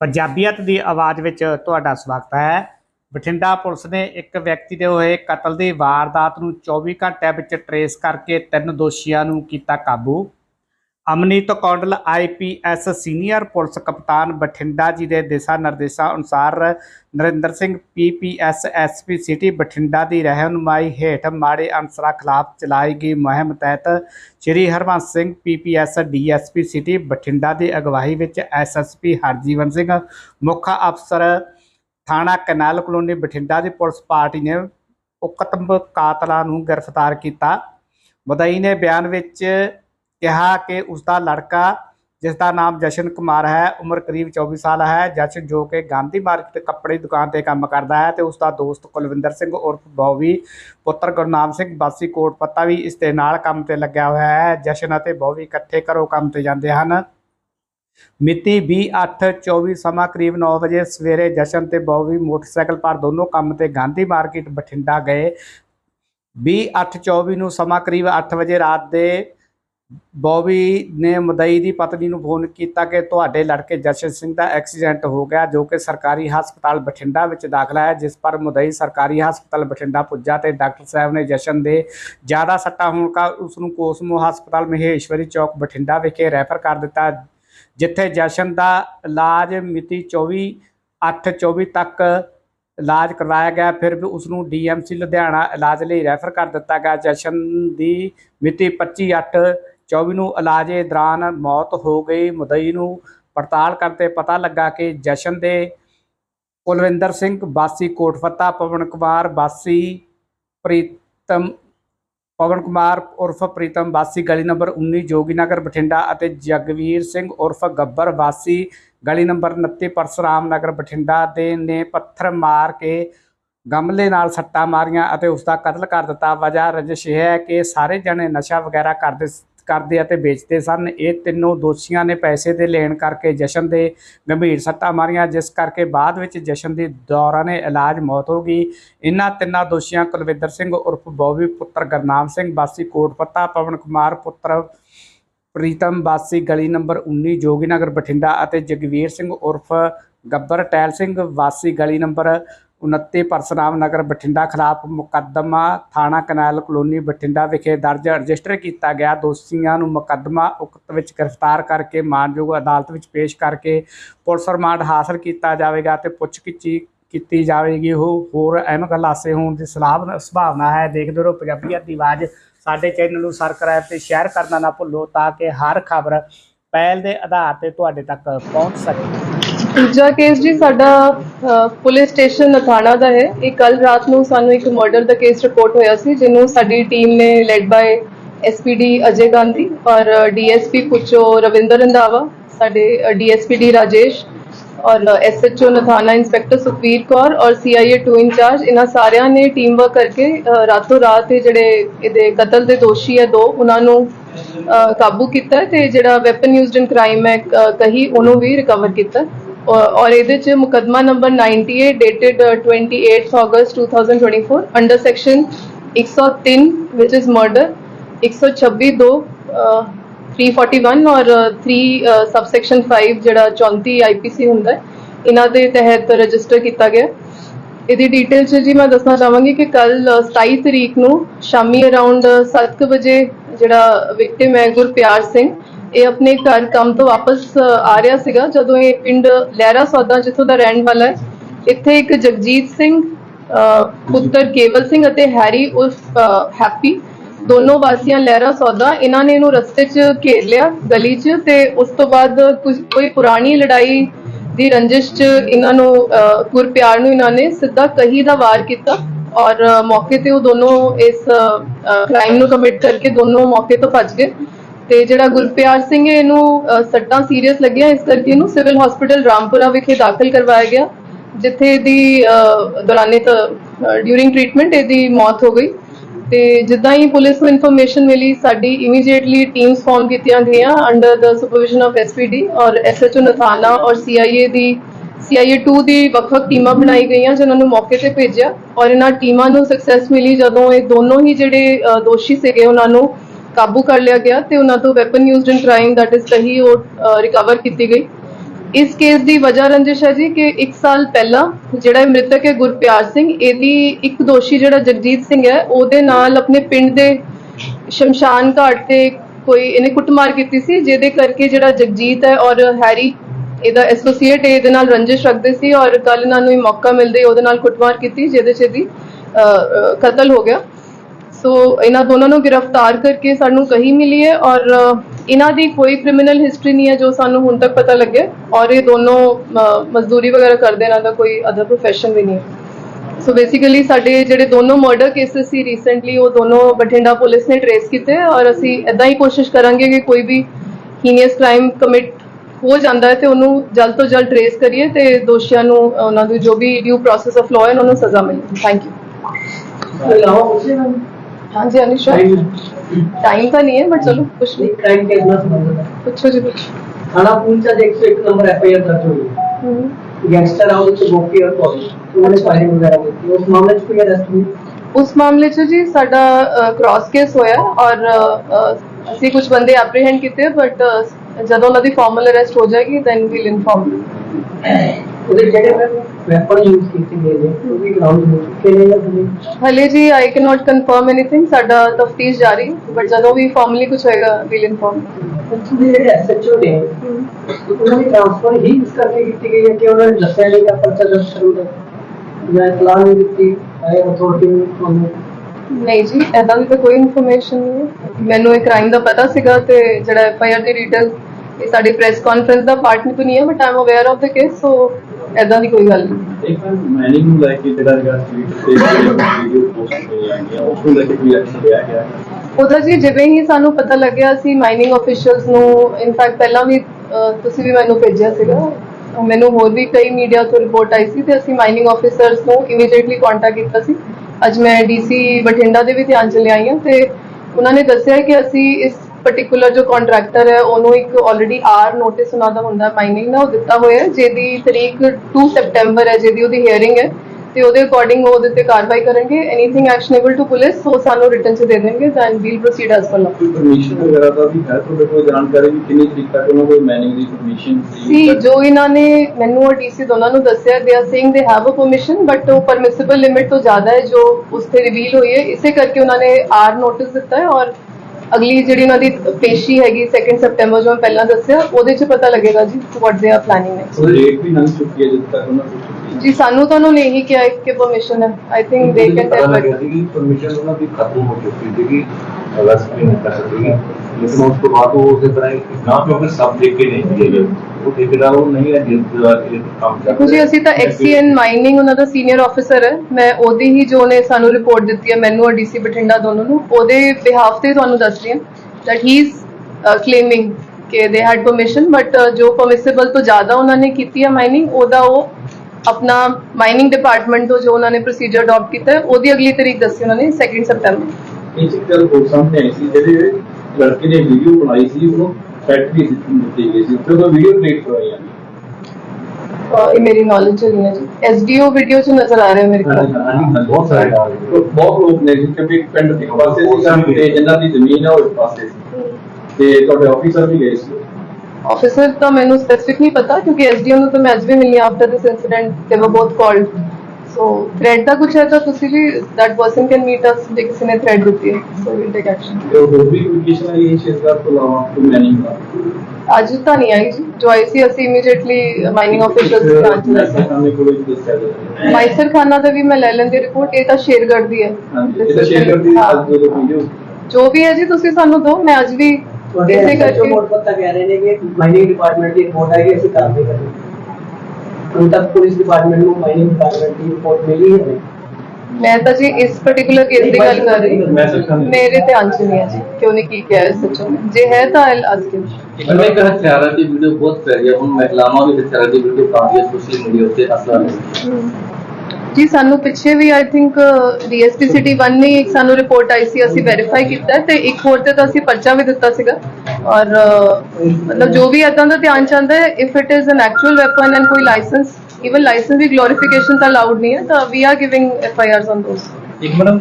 ਪੰਜਾਬੀਅਤ ਦੀ ਆਵਾਜ਼ ਵਿੱਚ ਤੁਹਾਡਾ ਸਵਾਗਤ ਹੈ। ਬਠਿੰਡਾ ਪੁਲਿਸ ਨੇ ਇੱਕ ਵਿਅਕਤੀ ਦੇ ਹੋਏ ਕਤਲ ਦੀ ਵਾਰਦਾਤ ਨੂੰ 24 ਘੰਟਿਆਂ ਵਿੱਚ ਟਰੇਸ ਕਰਕੇ ਤਿੰਨ ਦੋਸ਼ੀਆਂ ਨੂੰ ਕੀਤਾ ਕਾਬੂ। Amneet Kondal IPS senior police ਕਪਤਾਨ ਬਠਿੰਡਾ ਜੀ ਦੇ ਦਿਸ਼ਾ ਨਿਰਦੇਸ਼ਾਂ ਅਨੁਸਾਰ Narinder Singh PPS SP city Bathinda ਦੀ ਰਹਿਨੁਮਾਈ ਹੇਠ ਮਾੜੇ ਅਨਸਰਾਂ ਖਿਲਾਫ ਚਲਾਈ ਗਈ ਮੁਹਿੰਮ ਤਹਿਤ Shri Harvans Singh PPS DSP city Bathinda ਦੀ ਅਗਵਾਈ ਵਿੱਚ ਐਸਐਸਪੀ ਹਰਜੀਵਨ ਸਿੰਘ, ਮੁੱਖ ਅਫਸਰ ਥਾਣਾ ਕਨਾਲ ਕਲੋਨੀ ਬਠਿੰਡਾ ਦੀ ਪੁਲਿਸ ਪਾਰਟੀ ਨੇ ਉਕਤ ਕਾਤਲਾਂ ਨੂੰ ਗ੍ਰਿਫਤਾਰ ਕੀਤਾ। ਮੁਦਈ ਨੇ ਬਿਆਨ ਵਿੱਚ ਕਿਹਾ ਕਿ ਉਸ ਦਾ ਲੜਕਾ ਜਿਸ ਦਾ ਨਾਮ ਜਸ਼ਨ ਕੁਮਾਰ ਹੈ, ਉਮਰ ਕਰੀਬ 24 ਸਾਲ ਹੈ, ਜਸ਼ਨ ਜੋ ਕਿ ਗਾਂਧੀ ਮਾਰਕੀਟ ਕੱਪੜੇ ਦੁਕਾਨ ਤੇ ਕੰਮ ਕਰਦਾ ਹੈ ਤੇ ਉਸ ਦਾ ਦੋਸਤ ਕੁਲਵਿੰਦਰ ਸਿੰਘ ਉਰਫ ਬੌਵੀ, ਪੁੱਤਰ ਗੁਰਨਾਮ ਸਿੰਘ, ਬਾਸੀ ਕੋਟ ਪੱਤਾ ਵੀ ਇਸ ਦੇ ਨਾਲ ਕੰਮ ਤੇ ਲੱਗਿਆ ਹੋਇਆ ਹੈ। ਜਸ਼ਨ ਅਤੇ ਬੌਵੀ ਇਕੱਠੇ ਘਰੋਂ ਕੰਮ ਤੇ ਜਾਂਦੇ ਹਨ। ਮਿਤੀ 28/24 ਸਮਾਂ ਕਰੀਬ 9 ਵਜੇ ਸਵੇਰੇ ਜਸ਼ਨ ਤੇ ਬੌਵੀ ਮੋਟਰਸਾਈਕਲ ਪਰ ਦੋਨੋਂ ਕੰਮ ਤੇ ਗਾਂਧੀ ਮਾਰਕੀਟ ਬਠਿੰਡਾ ਗਏ। 28/24 ਨੂੰ ਸਮਾਂ ਕਰੀਬ 8 ਵਜੇ ਰਾਤ ਦੇ ਬੌਬੀ ਨੇ ਮਦਈ ਦੀ ਪਤਨੀ ਨੂੰ ਫੋਨ ਕੀਤਾ ਕਿ ਤੁਹਾਡੇ ਲੜਕੇ ਜਸ਼ਨ ਸਿੰਘ ਦਾ ਐਕਸੀਡੈਂਟ ਹੋ ਗਿਆ ਜੋ ਕਿ ਸਰਕਾਰੀ ਹਸਪਤਾਲ ਬਠਿੰਡਾ ਵਿੱਚ ਦਾਖਲਾ ਹੈ ਜਿਸ ਪਰ ਮਦਈ ਸਰਕਾਰੀ ਹਸਪਤਾਲ ਬਠਿੰਡਾ ਪੁੱਜਾ ਤੇ ਡਾਕਟਰ ਸਾਹਿਬ ਨੇ ਜਸ਼ਨ ਦੇ ਜ਼ਿਆਦਾ ਸੱਟਾਂ ਹੋਣ ਕਾ ਉਸ ਨੂੰ ਕੋਸਮੋ ਹਸਪਤਾਲ ਮਹੇਸ਼ਵਰੀ ਚੌਕ ਬਠਿੰਡਾ ਵਿਖੇ ਰੈਫਰ ਕਰ ਦਿੱਤਾ, ਜਿੱਥੇ ਜਸ਼ਨ ਦਾ ਇਲਾਜ ਮਿਤੀ 24 8 24 ਤੱਕ ਇਲਾਜ ਕਰਵਾਇਆ ਗਿਆ, ਫਿਰ ਵੀ ਉਸ ਨੂੰ ਡੀਐਮਸੀ ਲੁਧਿਆਣਾ ਇਲਾਜ ਲਈ ਰੈਫਰ ਕਰ ਦਿੱਤਾ ਗਿਆ। ਜਸ਼ਨ ਦੀ ਮਿਤੀ 25 8 24 ਨੂੰ ਇਲਾਜੇ ਦੌਰਾਨ ਮੌਤ ਹੋ ਗਈ। ਮੁਦਈ ਨੂੰ ਪੜਤਾਲ ਕਰਦੇ ਪਤਾ ਲੱਗਾ ਕਿ ਜਸ਼ਨ ਦੇ ਕੁਲਵਿੰਦਰ ਸਿੰਘ, ਬਾਸੀ ਕੋਟਫੱਤਾ, ਪਵਨ ਕੁਮਾਰ, ਬਾਸੀ ਪ੍ਰੀਤਮ, ਪਵਨ ਕੁਮਾਰ ਉਰਫ ਪ੍ਰੀਤਮ, ਬਾਸੀ ਗਲੀ ਨੰਬਰ 19 ਜੋਗੀਨਗਰ, ਬਠਿੰਡਾ ਅਤੇ ਜਗਵੀਰ ਸਿੰਘ ਉਰਫ ਗੱਬਰ, ਬਾਸੀ ਗਲੀ ਨੰਬਰ 29 ਪਰਸਰਾਮ ਨਗਰ ਬਠਿੰਡਾ ਦੇ ਨੇ ਪੱਥਰ ਮਾਰ ਕੇ ਗਮਲੇ ਨਾਲ ਸੱਟਾਂ ਮਾਰੀਆਂ ਅਤੇ ਉਸ ਦਾ ਕਤਲ ਕਰ ਦਿੱਤਾ। ਵਜ੍ਹਾ ਰਜਿਸ਼ ਇਹ ਹੈ ਕਿ ਸਾਰੇ ਜਣੇ ਨਸ਼ਾ ਵਗੈਰਾ ਕਰਦੇ ਕਰਦੇ ਅਤੇ ਵੇਚਦੇ ਸਨ। ਇਹ ਤਿੰਨੋਂ ਦੋਸ਼ੀਆਂ ਨੇ ਪੈਸੇ ਦੇ ਲੈਣ ਕਰਕੇ ਜਸ਼ਨ ਦੇ ਗੰਭੀਰ ਸੱਟਾਂ ਮਾਰੀਆਂ, ਜਿਸ ਕਰਕੇ ਬਾਅਦ ਵਿੱਚ ਜਸ਼ਨ ਦੀ ਦੌਰਾਨ ਇਲਾਜ ਮੌਤ ਹੋ ਗਈ। ਇਨ੍ਹਾਂ ਤਿੰਨਾਂ ਦੋਸ਼ੀਆਂ ਕੁਲਵਿੰਦਰ ਸਿੰਘ ਉਰਫ ਬੌਬੀ, ਪੁੱਤਰ ਗਰਨਾਮ ਸਿੰਘ ਬਾਸੀ ਕੋਟਪੱਤਾ, ਪਵਨ ਕੁਮਾਰ, ਪੁੱਤਰ ਪ੍ਰੀਤਮ ਬਾਸੀ ਗਲੀ ਨੰਬਰ 19 ਜੋਗੀਨਗਰ, ਬਠਿੰਡਾ ਅਤੇ ਜਗਵੀਰ ਸਿੰਘ ਉਰਫ ਗੱਬਰ ਟੈਲ ਸਿੰਘ, ਵਾਸੀ ਗਲੀ ਨੰਬਰ 29 ਪਰਸਰਾਮ ਨਗਰ ਬਠਿੰਡਾ ਖਿਲਾਫ ਮੁਕੱਦਮਾ, ਥਾਣਾ ਕਨਾਲ ਕਲੋਨੀ ਬਠਿੰਡਾ ਵਿਖੇ ਦਰਜ ਰਜਿਸਟਰ ਕੀਤਾ ਗਿਆ। ਦੋਸ਼ੀਆਂ ਨੂੰ ਮੁਕੱਦਮਾ ਉਕਤ ਵਿੱਚ ਗ੍ਰਿਫਤਾਰ ਕਰਕੇ ਮਾਨਯੋਗ ਅਦਾਲਤ ਵਿੱਚ ਪੇਸ਼ ਕਰਕੇ ਪੁਲਿਸ ਰਿਮਾਂਡ ਹਾਸਲ ਕੀਤਾ ਜਾਵੇਗਾ ਤੇ ਪੁੱਛਗਿੱਛ ਕੀਤੀ ਜਾਵੇਗੀ। ਉਹ ਹੋਰ ਅਹਿਮ ਖੁਲਾਸੇ ਹੋਣ ਦੀ ਸਲਾਹ ਸੰਭਾਵਨਾ ਹੈ। ਦੇਖਦੇ ਰਹੋ ਪੰਜਾਬੀਅਤ ਦੀ ਆਵਾਜ਼। ਸਾਡੇ ਚੈਨਲ ਨੂੰ ਸਬਸਕ੍ਰਾਈਬ ਤੇ ਸ਼ੇਅਰ ਕਰਨਾ ਨਾ ਭੁੱਲੋ ਤਾਂ ਕਿ ਹਰ ਖਬਰ ਪਹਿਲ ਦੇ ਆਧਾਰ ਤੇ ਤੁਹਾਡੇ ਤੱਕ ਪਹੁੰਚ ਸਕੇ। ਦੂਜਾ ਕੇਸ ਜੀ ਸਾਡਾ ਅ, ਪੁਲਿਸ ਸਟੇਸ਼ਨ ਥਾਣਾ ਦਾ ਹੈ ਇਹ ਕੱਲ ਰਾਤ ਨੂੰ ਸਾਨੂੰ ਇੱਕ ਮਰਡਰ ਦਾ ਕੇਸ ਰਿਪੋਰਟ ਹੋਇਆ ਸੀ ਜਿਹਨੂੰ ਸਾਡੀ ਟੀਮ ਨੇ led by SPD Ajay Gandhi ਔਰ ਡੀਐਸਪੀ ਪੁੱਚੋ ਰਵਿੰਦਰ ਰੰਧਾਵਾ ਸਾਡੇ ਡੀਐਸਪੀਡੀ ਰਾਜੇਸ਼ ਔਰ ਐਸਐਚਓ ਨਥਾਣਾ ਇੰਸਪੈਕਟਰ ਸੁਖਵੀਰ ਕੌਰ ਔਰ ਸੀਆਈਏ 2 ਇੰਚਾਰਜ ਇਹਨਾਂ ਸਾਰਿਆਂ ਨੇ ਟੀਮ ਵਰਕ ਕਰਕੇ ਅ, ਰਾਤੋਂ ਰਾਤ ਇਹ ਜਿਹੜੇ ਇਹਦੇ ਕਤਲ ਦੇ ਦੋਸ਼ੀ ਹੈ ਦੋ ਉਹਨਾਂ ਨੂੰ ਅ, ਕਾਬੂ ਕੀਤਾ ਹੈ ਤੇ ਜਿਹੜਾ ਵੈਪਨ ਯੂਜ਼ਡ ਇਨ ਕ੍ਰਾਈਮ ਹੈ ਅ, ਕਹੀ ਉਹਨੂੰ ਵੀ ਰਿਕਵਰ ਕੀਤਾ ਹੈ। ਔਰ ਇਹਦੇ ਚ ਮੁਕਦਮਾ number 98 dated 28 August 2024 under section 103 which is murder 126 ਦੋ ਅ, 341 ਔਰ 3 ਸਬਸੈਕਸ਼ਨ 5 ਜਿਹੜਾ 34 ਆਈਪੀਸੀ ਹੁੰਦਾ ਇਹਨਾਂ ਦੇ ਤਹਿਤ ਰਜਿਸਟਰ ਕੀਤਾ ਗਿਆ ਇਹਦੀ ਡਿਟੇਲ ਚ ਜੀ ਮੈਂ ਦੱਸਣਾ ਚਾਹਾਂਗੀ ਕਿ ਕੱਲ 27 ਤਰੀਕ ਨੂੰ ਸ਼ਾਮੀ ਅਰਾਊਂਡ 7 ਵਜੇ ਜਿਹੜਾ ਵਿਕਟਿਮ ਹੈ ਗੁਰਪਿਆਰ ਸਿੰਘ ਇਹ ਆਪਣੇ ਘਰ ਕੰਮ ਤੋਂ ਵਾਪਸ ਆ ਰਿਹਾ ਸੀਗਾ ਜਦੋਂ ਇਹ ਪਿੰਡ ਲਹਿਰਾ ਸੌਦਾ ਜਿੱਥੋਂ ਦਾ ਰਹਿਣ ਵਾਲਾ ਹੈ ਇੱਥੇ ਇੱਕ ਜਗਜੀਤ ਸਿੰਘ ਅ, ਪੁੱਤਰ ਕੇਵਲ ਸਿੰਘ ਅਤੇ ਹੈਰੀ ਉਸ ਹੈਪੀ ਦੋਨੋਂ ਵਾਸੀਆਂ ਲਹਿਰਾ ਸੌਦਾ ਇਹਨਾਂ ਨੇ ਇਹਨੂੰ ਰਸਤੇ 'ਚ ਘੇਰ ਲਿਆ ਗਲੀ 'ਚ ਤੇ ਉਸ ਤੋਂ ਬਾਅਦ ਕੁਝ ਕੋਈ ਪੁਰਾਣੀ ਲੜਾਈ ਦੀ ਰੰਜਿਸ਼ 'ਚ ਇਹਨਾਂ ਨੂੰ ਅ, ਗੁਰਪਿਆਰ ਨੂੰ ਇਹਨਾਂ ਨੇ ਸਿੱਧਾ ਕਹੀ ਦਾ ਵਾਰ ਕੀਤਾ ਔਰ ਮੌਕੇ ਤੇ ਉਹ ਦੋਨੋਂ ਇਸ ਕ੍ਰਾਈਮ ਨੂੰ ਕਮਿਟ ਕਰਕੇ ਦੋਨੋਂ ਮੌਕੇ ਤੋਂ ਭੱਜ ਗਏ। ਤੇ ਜਿਹੜਾ ਗੁਰਪਿਆਰ ਸਿੰਘ ਹੈ ਇਹਨੂੰ ਸੱਟਾਂ ਸੀਰੀਅਸ ਲੱਗੀਆਂ ਇਸ ਕਰਕੇ ਇਹਨੂੰ ਸਿਵਲ ਹਸਪੀਟਲ ਰਾਮਪੁਰਾ ਵਿਖੇ ਦਾਖਲ ਕਰਵਾਇਆ ਗਿਆ ਜਿੱਥੇ ਇਹਦੀ ਅ, ਦੌਰਾਨੇ ਡਿਊਰਿੰਗ ਟ੍ਰੀਟਮੈਂਟ ਇਹਦੀ ਮੌਤ ਹੋ ਗਈ। ਤੇ ਜਿੱਦਾਂ ਹੀ ਪੁਲਿਸ ਨੂੰ ਇਨਫੋਰਮੇਸ਼ਨ ਮਿਲੀ ਸਾਡੀ ਇਮੀਡੀਏਟਲੀ ਟੀਮਸ ਫਾਰਮ ਕੀਤੀਆਂ ਗਈਆਂ under the supervision of SPD ਔਰ ਐਸਐਚਓ ਨਥਾਨਾ ਔਰ ਸੀਆਈਏ ਦੀ ਸੀਆਈਏ 2 ਦੀ ਵੱਖ-ਵੱਖ ਟੀਮਾਂ ਬਣਾਈ ਗਈਆਂ ਜਿਨ੍ਹਾਂ ਨੂੰ ਮੌਕੇ ਤੇ ਭੇਜਿਆ। ਔਰ ਇਹਨਾਂ ਟੀਮਾਂ ਨੂੰ ਸਕਸੈਸ ਮਿਲੀ ਜਦੋਂ ਇਹ ਦੋਨੋਂ ਹੀ ਜਿਹੜੇ ਦੋਸ਼ੀ ਸੀਗੇ ਉਹਨਾਂ ਨੂੰ ਕਾਬੂ ਕਰ ਲਿਆ ਗਿਆ ਤੇ ਉਹਨਾਂ ਤੋਂ weapon used in crime that is ਸਹੀ ਉਹ ਰਿਕਵਰ ਕੀਤੀ ਗਈ। ਇਸ ਕੇਸ ਦੀ ਵਜ੍ਹਾ ਰੰਜਿਸ਼ ਹੈ ਜੀ ਕਿ 1 ਸਾਲ ਪਹਿਲਾਂ ਜਿਹੜਾ ਮ੍ਰਿਤਕ ਹੈ ਗੁਰਪਿਆਰ ਸਿੰਘ, ਇਹਦੀ ਇੱਕ ਦੋਸ਼ੀ ਜਿਹੜਾ ਜਗਜੀਤ ਸਿੰਘ ਹੈ, ਉਹਦੇ ਨਾਲ ਆਪਣੇ ਪਿੰਡ ਦੇ ਸ਼ਮਸ਼ਾਨ ਘਾਟ ਤੇ ਕੋਈ ਇਹਨੇ ਕੁੱਟਮਾਰ ਕੀਤੀ ਸੀ, ਜਿਹਦੇ ਕਰਕੇ ਜਿਹੜਾ ਜਗਜੀਤ ਹੈ ਔਰ ਹੈਰੀ, ਇਹਦਾ ਐਸੋਸੀਏਟ ਇਹਦੇ ਨਾਲ ਰੰਜਿਸ਼ ਰੱਖਦੇ ਸੀ ਔਰ ਕੱਲ ਇਹਨਾਂ ਨੂੰ ਹੀ ਮੌਕਾ ਮਿਲਦੇ ਉਹਦੇ ਨਾਲ ਕੁੱਟਮਾਰ ਕੀਤੀ, ਜਿਹਦੇ ਚ ਇਹਦੀ ਕਤਲ ਹੋ ਗਿਆ। ਸੋ ਇਹਨਾਂ ਦੋਨਾਂ ਨੂੰ ਗ੍ਰਿਫਤਾਰ ਕਰਕੇ ਸਾਨੂੰ ਕਹੀ ਮਿਲੀ ਹੈ ਔਰ ਇਹਨਾਂ ਦੀ ਕੋਈ ਕ੍ਰਿਮੀਨਲ ਹਿਸਟਰੀ ਨਹੀਂ ਹੈ ਜੋ ਸਾਨੂੰ ਹੁਣ ਤੱਕ ਪਤਾ ਲੱਗੇ ਔਰ ਇਹ ਦੋਨੋਂ ਮਜ਼ਦੂਰੀ ਵਗੈਰਾ ਕਰਦੇ ਇਹਨਾਂ ਦਾ ਕੋਈ ਅਦਰ ਪ੍ਰੋਫੈਸ਼ਨ ਵੀ ਨਹੀਂ ਸੋ ਬੇਸਿਕਲੀ ਸਾਡੇ ਜਿਹੜੇ ਦੋਨੋਂ ਮਰਡਰ ਕੇਸਸ ਸੀ ਰੀਸੈਂਟਲੀ ਉਹ ਦੋਨੋਂ ਬਠਿੰਡਾ ਪੁਲਿਸ ਨੇ ਟਰੇਸ ਕੀਤੇ ਔਰ ਅਸੀਂ ਇਦਾਂ ਹੀ ਕੋਸ਼ਿਸ਼ ਕਰਾਂਗੇ ਕਿ ਕੋਈ ਵੀ ਹੀਨੀਅਸ ਕ੍ਰਾਈਮ ਕਮਿਟ ਹੋ ਜਾਂਦਾ ਹੈ ਤੇ ਉਹਨੂੰ ਜਲਦ ਤੋਂ ਜਲਦ ਟਰੇਸ ਕਰੀਏ ਤੇ ਦੋਸ਼ੀਆਂ ਨੂੰ, ਉਹਨਾਂ ਦੀ ਜੋ ਵੀ ਡਿਊ ਪ੍ਰੋਸੈਸ ਆਫ ਲਾਅ ਹੈ, ਉਹਨਾਂ ਨੂੰ ਸਜ਼ਾ ਮਿਲੇ। ਥੈਂਕ ਯੂ ਹਾਂਜੀ ਅਨਿਸ਼ਾ टाइम का नहीं है बट चलो कुछ नहीं क्राइम केस में संबंधित है पूछो जी कुछ थाना पूंछ एक सौ एक नंबर एफ आई आर दर्ज हुई है गैंगस्टर हाउस से गोपी और कॉलेज उन्होंने फायरिंग वगैरह की थी उस मामले में कोई अरेस्ट हुई ਉਸ ਮਾਮਲੇ 'ਚ ਜੀ ਸਾਡਾ ਕ੍ਰਾਸ ਕੇਸ ਹੋਇਆ ਔਰ ਅ, ਅ, ਅਸੀਂ ਕੁਝ ਬੰਦੇ ਐਪਰੀਹੈਂਡ ਕੀਤੇ ਬਟ ਜਦੋਂ ਉਹਨਾਂ ਦੀ ਫਾਰਮਲ ਅਰੈਸਟ ਹੋ ਜਾਏਗੀ ਦੈਨ ਵੀਲ ਇਨਫਾਰਮ ਉਹਦੇ ਜਿਹੜੇ ਮੈਂ ਵੈਪਨ ਯੂਜ਼ ਕੀਤੇ ਗਏ ਨੇ ਉਹ ਵੀ ਗਰਾਊਂਡ ਹੋ ਚੁੱਕੇ ਨੇ ਜਾਂ ਨਹੀਂ? ਹਲੇ ਜੀ I can not confirm anything ਸਾਡਾ ਤਫਤੀਸ਼ ਜਾਰੀ ਬਟ ਜਦੋਂ ਵੀ ਫਾਰਮਲੀ ਕੁਝ ਹੋਏਗਾ ਵੀਲ ਇਨਫਾਰਮ ਦੇ ਜਿਹੜੇ ਐਸਐਚਓ ਨੇ ਉਹਨਾਂ ਦੀ ਟ੍ਰਾਂਸਫਰ ਹੀ ਇਸ ਕਰਕੇ ਕੀਤੀ ਗਈ ਹੈ ਕਿ ਉਹਨਾਂ ਨੇ ਦੱਸਿਆ ਨਹੀਂ ਕਿ ਪਰਚਾ ਦਰਜ ਕਰੂਗਾ ਜਾਂ ਇਤਲਾਹ ਨਹੀਂ ਦਿੱਤੀ ਆਏ ਅਥਾਰਟੀ ਨੂੰ ਤੁਹਾਨੂੰ ਨਹੀਂ ਜੀ ਐਦਾਂ ਦੀ ਤਾਂ ਕੋਈ ਇਨਫੋਰਮੇਸ਼ਨ ਨਹੀਂ ਹੈ। ਮੈਨੂੰ ਇਹ ਕ੍ਰਾਈਮ ਦਾ ਪਤਾ ਸੀਗਾ ਤੇ ਜਿਹੜਾ ਐਫ ਆਈ ਆਰ ਦੀ ਡਿਟੇਲ ਇਹ ਸਾਡੀ ਪ੍ਰੈਸ ਕਾਨਫਰੰਸ ਦਾ ਪਾਰਟ ਨਹੀਂ ਹੈ but am aware of the case so ਐਦਾਂ ਦੀ ਕੋਈ ਗੱਲ ਨਹੀਂ। ਇੱਕ ਮੈਨਿੰਗ ਨੂੰ ਲੈ ਕੇ ਜਿਹੜਾ ਜਿਹੜਾ ਟਵੀਟ ਤੇ ਵੀਡੀਓ ਪੋਸਟ ਹੋਈ ਹੈ ਉਸ ਨੂੰ ਲੈ ਕੇ ਕੋਈ ਐਕਸ਼ਨ ਲਿਆ ਗਿਆ? ਹੈ ਉਹਦਾ ਜੀ ਜਿਵੇਂ ਹੀ ਸਾਨੂੰ ਪਤਾ ਲੱਗਿਆ ਸੀ ਮਾਈਨਿੰਗ ਅਫੀਸ਼ੀਅਲਸ ਨੂੰ ਇਨਫੈਕਟ ਪਹਿਲਾਂ ਵੀ ਅਹ, ਤੁਸੀਂ ਵੀ ਮੈਨੂੰ ਭੇਜਿਆ ਸੀਗਾ। ਮੈਨੂੰ ਹੋਰ ਵੀ ਕਈ ਮੀਡੀਆ ਤੋਂ ਰਿਪੋਰਟ ਆਈ ਸੀ ਤੇ ਅਸੀਂ ਮਾਈਨਿੰਗ ਆਫੀਸਰਸ ਨੂੰ ਇਮੀਡੀਏਟਲੀ ਕੰਟੈਕਟ ਕੀਤਾ ਸੀ। ਅੱਜ ਮੈਂ ਡੀਸੀ ਬਠਿੰਡਾ ਦੇ ਵੀ ਧਿਆਨ ਚ ਲਿਆਈ ਹਾਂ ਤੇ ਉਹਨਾਂ ਨੇ ਦੱਸਿਆ ਕਿ ਅਸੀਂ ਇਸ ਪਾਰਟਿਕੂਲਰ ਜੋ ਕੰਟਰੈਕਟਰ ਹੈ ਉਹਨੂੰ ਇੱਕ ਆਲਰੇਡੀ ਆਰ ਨੋਟਿਸ ਉਹਨਾਂ ਦਾ ਹੁੰਦਾ ਮਾਈਨਿੰਗ ਦਾ ਉਹ ਦਿੱਤਾ ਹੋਇਆ ਹੈ ਜਿਹਦੀ ਤਰੀਕ 2 ਸੈਪਟੈਂਬਰ ਹੈ ਜਿਹਦੀ ਉਹਦੀ ਹੀਅਰਿੰਗ ਹੈ। ਤੇ ਉਹਦੇ ਅਕੋਰਡਿੰਗ ਉਹਦੇ ਤੇ ਕਾਰਵਾਈ ਕਰਨਗੇ ਐਨੀਥਿੰਗ ਐਕਸ਼ਨੇਬਲ ਟੂ ਪੁਲਿਸ ਉਹ ਸਾਨੂੰ ਰਿਟਨ ਚ ਦੇ ਦੇਣਗੇ ਦੈਨ ਵੀਲ ਪ੍ਰੋਸੀਡ ਐਸ ਪਰ ਕੋਈ ਪਰਮਿਸ਼ਨ ਵਗੈਰਾ ਦਾ ਵੀ ਹੈ ਤੁਹਾਡੇ ਕੋਲ ਜਾਣਕਾਰੀ ਵੀ ਕਿੰਨੀ ਤਰੀਕ ਤੱਕ ਉਹਨਾਂ ਕੋਲ ਮੈਨਿੰਗ ਦੀ ਪਰਮਿਸ਼ਨ ਸੀ ਜੋ ਇਹਨਾਂ ਨੇ ਮੈਨੂੰ ਔਰ ਡੀਸੀ ਦੋਨਾਂ ਨੂੰ ਦੱਸਿਆ they are saying they have a permission but ਉਹ ਪਰਮਿਸਿਬਲ ਲਿਮਿਟ ਤੋਂ ਜ਼ਿਆਦਾ ਹੈ ਜੋ ਉਸ ਤੇ ਰਿਵੀਲ ਹੋਈ ਹੈ ਇਸੇ ਕਰਕੇ ਉਹਨਾਂ ਨੇ ਆਰ ਨੋਟਿਸ ਦਿੱਤਾ ਹੈ ਔਰ ਅਗਲੀ ਜਿਹੜੀ ਉਹਨਾਂ ਦੀ ਪੇਸ਼ੀ ਹੈਗੀ 2 ਸੈਪਟੈਂਬਰ ਜੋ ਮੈਂ ਪਹਿਲਾਂ ਦੱਸਿਆ ਉਹਦੇ ਚ ਪਤਾ ਲੱਗੇਗਾ ਜੀ what they are planning next ਉਹ ਡੇਟ ਵੀ ਲੰਘ ਚੁੱਕੀ ਹੈ ਜਦ ਤੱਕ ਉਹਨਾਂ ਜੀ ਸਾਨੂੰ ਤਾਂ ਉਹਨਾਂ ਨੇ ਇਹੀ ਕਿਹਾ ਕਿ ਪਰਮਿਸ਼ਨ ਹੈ। ਆਈ ਥਿੰਕ ਦੇ ਕੈਨ ਪਤਾ ਟੈਲ ਲੱਗਿਆ ਸੀ ਕਿ ਪਰਮਿਸ਼ਨ ਉਹਨਾਂ ਦੀ ਖਤਮ ਹੋ ਚੁੱਕੀ ਸੀਗੀ ਅਗਸਤ ਵੀ ਨਹੀਂ ਕਰ ਸਕਦੀ ਲੇਕਿਨ ਉਸ ਤੋਂ ਬਾਅਦ ਉਹ ਉਸੇ ਤਰ੍ਹਾਂ ਹੀ ਨਾ ਕਿਉਂਕਿ ਸਭ ਠੇਕੇ ਨਹੀਂ ਗਏ ਉਹ ਠੇਕੇਦਾਰ ਉਹ ਨਹੀਂ ਹੈ ਜਿਸ ਦਾ ਇਹ ਕੰਮ ਦੇਖੋ ਜੀ ਅਸੀਂ ਤਾਂ ਐਕਸੀਐਨ ਮਾਈਨਿੰਗ ਉਹਨਾਂ ਦਾ ਸੀਨੀਅਰ ਆਫੀਸਰ ਹੈ। ਮੈਂ ਉਹਦੀ ਹੀ ਜੋ ਨੇ ਸਾਨੂੰ ਰਿਪੋਰਟ ਦਿੱਤੀ ਹੈ ਮੈਨੂੰ ਔਰ ਡੀਸੀ ਬਠਿੰਡਾ ਦੋਨੋਂ ਨੂੰ ਉਹਦੇ ਬਿਹਾਫ ਤੇ ਤੁਹਾਨੂੰ ਦੱਸ ਰਹੀ ਹਾਂ that he is uh, claiming ਕਿ had permission but uh, ਜੋ permissible ਤੋਂ ਜ਼ਿਆਦਾ ਉਹਨਾਂ ਨੇ ਕੀਤੀ ਹੈ ਮਾਈਨਿੰਗ ਉਹਦਾ ਉਹ ਆਪਣਾ ਮਾਈਨਿੰਗ ਡਿਪਾਰਟਮੈਂਟ ਤੋਂ ਜੋ ਉਹਨਾਂ ਨੇ ਪ੍ਰੋਸੀਜਰ ਅਡਾਪਟ ਕੀਤਾ ਹੈ ਉਹਦੀ ਅਗਲੀ ਤਰੀਕ ਦੱਸੀ ਉਹਨਾਂ ਨੇ 2 ਸੈਪਟੈਂਬਰ ਇਹ ਚ ਇੱਕ ਗੱਲ ਹੋਰ ਸਾਹਮਣੇ ਆਈ ਸੀ ਜਿਹੜੇ ਲੜਕੇ ਨੇ ਵੀਡੀਓ ਬਣਾਈ ਸੀ ਉਹਨੂੰ ਫੈਕਟਰੀ ਦਿੱਤੀ ਗਈ ਸੀ। ਉੱਥੇ ਉਹ ਵੀਡੀਓ ਕ੍ਰੀਏਟ ਕਰਵਾਈ ਜਾਂਦੀ ਅਹ ਇਹ ਮੇਰੀ ਨੌਲੇਜ ਚ ਨਹੀਂ ਹੈ ਜੀ ਐਸਡੀਓ ਵੀਡੀਓ ਚ ਨਜ਼ਰ ਆ ਰਿਹਾ ਮੇਰੇ ਕੋਲ? ਬਹੁਤ ਸਾਰੇ। ਬਹੁਤ ਲੋਕ ਨੇ ਜਿੱਥੇ ਵੀ ਪਿੰਡ ਇੱਕ ਪਾਸੇ ਸੀ ਤੇ ਜਿਨ੍ਹਾਂ ਦੀ ਜ਼ਮੀਨ ਹੈ ਉਹ ਇੱਕ ਪਾਸੇ ਸੀ। ਤੇ ਤੁਹਾਡੇ ਆਫੀਸਰ ਵੀ ਗਏ ਸੀ। ਆਫੀਸਰ ਤਾਂ ਮੈਨੂੰ ਸਪੈਸਿਫਿਕ ਨਹੀਂ ਪਤਾ ਕਿਉਂਕਿ ਐਸਡੀਓ ਨੂੰ ਤਾਂ ਮੈਂ ਅੱਜ ਵੀ ਮਿਲੀ ਆਫਟਰ ਦਿਸ ਇਨਸੀਡੈਂਟ ਦੇ ਵਰ ਬੋਥ ਕਾਲਡ ਸੋ ਥ੍ਰੈਡ ਦਾ ਕੁਝ ਹੈ ਤਾਂ ਤੁਸੀਂ ਵੀ that person can meet us ਜੇ ਕਿਸੇ ਨੇ ਥ੍ਰੈਡ ਦਿੱਤੀ ਹੈ ਸੋ ਵੀਲ ਟੇਕ ਐਕਸ਼ਨ ਤੇ ਹੋਰ ਵੀ ਐਪਲੀਕੇਸ਼ਨ ਆਈ ਹੈ ਸ਼ੇਜ਼ਗਾਰ ਤੋਂ ਇਲਾਵਾ ਕੋਈ ਮੈਨਿੰਗ ਦਾ? ਅੱਜ ਤਾਂ ਨਹੀਂ ਆਈ ਜੀ। ਜੋ ਆਈ ਸੀ ਅਸੀਂ ਇਮੀਡੀਏਟਲੀ ਮਾਈਨਿੰਗ ਆਫੀਸਰਸ ਦੇ ਨਾਲ ਚ ਮੈਂ ਦੱਸਿਆ ਸਾਹਮਣੇ ਕੋਲ ਵੀ ਦੱਸਿਆ ਗਿਆ। ਮਾਈਸਰ ਖਾਨਾ ਦਾ ਵੀ ਮੈਂ ਲੈ ਲੈਂਦੀ ਰਿਪੋਰਟ ਇਹ ਤਾਂ ਸ਼ੇਰਗੜ੍ਹ ਦੀ ਹੈ ਇਹ ਤਾਂ ਸ਼ੇਅਰ ਕਰਦੀ ਹਾਂ। ਅੱਜ ਜਦੋਂ ਵੀਡੀਓ ਜੋ ਵੀ ਹੈ ਜੀ ਤੁਸੀਂ ਸਾਨੂੰ ਦਿਓ ਮੈਂ ਅੱਜ ਵੀ ਤੁਹਾਡੇ ਇਸੇ ਕਰਕੇ ਮੋੜ ਪੱਤਾ ਕਹਿ ਰਹੇ ਨੇ ਕਿ ਮਾਈਨਿੰਗ ਡਿਪਾਰਟਮੈਂਟ ਦੀ ਰਿਪੋਰਟ ਆਈ ਹੈ ਅਸੀਂ ਕਾਰਵਾਈ ਕਰਾਂਗੇ ਹੁਣ ਤੱਕ ਪੁਲਿਸ ਡਿਪਾਰਟਮੈਂਟ ਨੂੰ ਮਾਈਨਿੰਗ ਡਿਪਾਰਟਮੈਂਟ ਦੀ ਰਿਪੋਰਟ ਮਿਲੀ ਹੈ? ਨਹੀਂ ਮੈਂ ਤਾਂ ਜੀ ਇਸ ਪਾਰਟਿਕੂਲਰ ਕੇਸ ਦੀ ਗੱਲ ਕਰ ਰਹੀ ਸਿੱਖਾਂ ਮੇਰੇ ਧਿਆਨ ਚ ਨਹੀਂ ਹੈ ਜੀ ਕਿਉਂ ਨਹੀਂ ਕੀ ਕਿਹਾ ਇਸ ਸੱਚੋ। ਜੇ ਹੈ ਤਾਂ ਆਈ ਆਸਕ ਯੂ ਮੈਂ ਇੱਕ ਹਥਿਆਰਾਂ ਦੀ ਵੀਡੀਓ ਬਹੁਤ ਫੈਲੀ ਹੈ ਹੁਣ ਮਹਿਲਾਵਾਂ ਵੀ ਹਥਿਆਰਾਂ ਦੀ ਵੀਡੀਓ ਪਾਉਂਦੀਆਂ ਸੋਸ਼ਲ ਮੀਡੀਆ ਉੱਤੇ ਅਸਲਾ ਹੈ। ਜੀ, ਸਾਨੂੰ ਪਿੱਛੇ ਵੀ ਆਈ ਥਿੰਕ ਡੀਐਸਪੀ ਸਿਟੀ 1 ਨੇ ਇੱਕ ਸਾਨੂੰ ਰਿਪੋਰਟ ਆਈ ਸੀ, ਅਸੀਂ ਵੈਰੀਫਾਈ ਕੀਤਾ ਹੈ ਤੇ ਇੱਕ ਹੋਰ ਤੇ ਤਾਂ ਅਸੀਂ ਪਰਚਾ ਵੀ ਦਿੱਤਾ ਸੀਗਾ। ਔਰ, ਮਤਲਬ ਜੋ ਵੀ ਇਦਾਂ ਦਾ ਧਿਆਨ ਚਾਹੁੰਦਾ ਹੈ if it is an actual weapon and ਕੋਈ ਲਾਇਸੈਂਸ ਇਵਨ ਲਾਇਸੈਂਸ ਦੀ ਗਲੋਰੀਫਿਕੇਸ਼ਨ ਤਾਂ ਅਲਾਉਡ ਨਹੀਂ ਹੈ, ਤਾਂ ਵੀ are giving F I Rs on those ਇੱਕ ਮੈਡਮ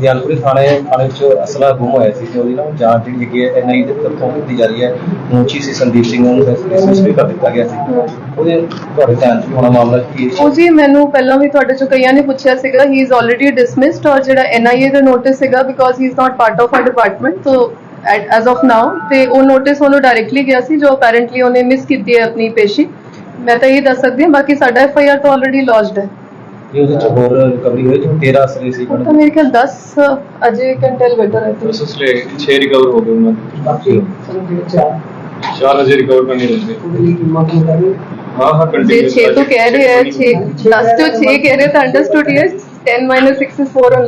ਦਿਆਲਪੁਰੀ ਥਾਣੇ ਥਾਣੇ ਵਿੱਚ ਅਸਲਾ ਗੁੰਮ ਹੋਇਆ ਸੀ ਤੇ ਉਹਦੀ ਨਾ ਜਾਂਚ ਜਿਹੜੀ ਹੈਗੀ ਹੈ ਐਨਆਈ ਦੇ ਤਰਫੋਂ ਕੀਤੀ ਜਾ ਰਹੀ ਹੈ। ਮੁੰਚੀ ਸੀ ਸੰਦੀਪ ਸਿੰਘ ਨੂੰ ਡਿਸਮਿਸ ਕਰ ਦਿੱਤਾ ਗਿਆ ਸੀ। ਉਹਦੇ ਤੁਹਾਡੇ ਧਿਆਨ 'ਚ ਹੋਣਾ ਮਾਮਲਾ ਕੀ ਹੈ ਉਹ ਜੀ, ਮੈਨੂੰ ਪਹਿਲਾਂ ਵੀ ਤੁਹਾਡੇ ਚੋਂ ਕਈਆਂ ਨੇ ਪੁੱਛਿਆ ਸੀਗਾ ਹੀ ਇਜ਼ ਆਲਰੇਡੀ ਡਿਸਮਿਸਡ ਔਰ ਜਿਹੜਾ ਐਨਆਈਏ ਦਾ ਨੋਟਿਸ ਸੀਗਾ because he is not part of our department so as of now ਤੇ ਉਹ ਨੋਟਿਸ ਉਹਨੂੰ ਡਾਇਰੈਕਟਲੀ ਗਿਆ ਸੀ, ਜੋ ਅਪੈਰੈਂਟਲੀ ਉਹਨੇ ਮਿਸ ਕੀਤੀ ਹੈ ਆਪਣੀ ਪੇਸ਼ੀ। ਮੈਂ ਤਾਂ ਇਹ ਦੱਸ ਸਕਦੀ ਹਾਂ, ਬਾਕੀ ਸਾਡਾ ਐਫ ਆਈ ਆਰ ਤਾਂ ਆਲਰੇਡੀ ਲੌਜਡ ਹੈ। ਇਹ ਉਹਦੇ 'ਚ ਹੋਰ ਰਿਕਵਰੀ ਹੋਈ? ਜੋ 13 ਅਸਲੇ ਸੀ ਉਹ ਤਾਂ ਮੇਰੇ ਖਿਆਲ 10 Ajay can tell better I think ਅਸਲੇ 6 recover ਹੋ ਗਏ ਉਹਨਾਂ ਦੇ। ਬਾਕੀ ਸਾਨੂੰ ਜਿਹੜੇ ਚਾਰ ਚਾਰ ਹਜੇ ਰਿਕਵਰ ਕਰਨੇ ਰਹਿੰਦੇ ਉਹਦੇ ਲਈ ਕੀਮਤ ਨੂੰ ਕਰੀ ਹਾਂ ਹਾਂ ਜੇ ਕੰਟੀਨਿਊ 6 ਤੋਂ ਕਹਿ ਰਹੇ ਹੈ 6 10 ਤੋਂ 6 ਕਹਿ ਰਹੇ ਤਾਂ ਅੰਡਰਸਟੂਡ ਹੀ 10 minus 6 is 4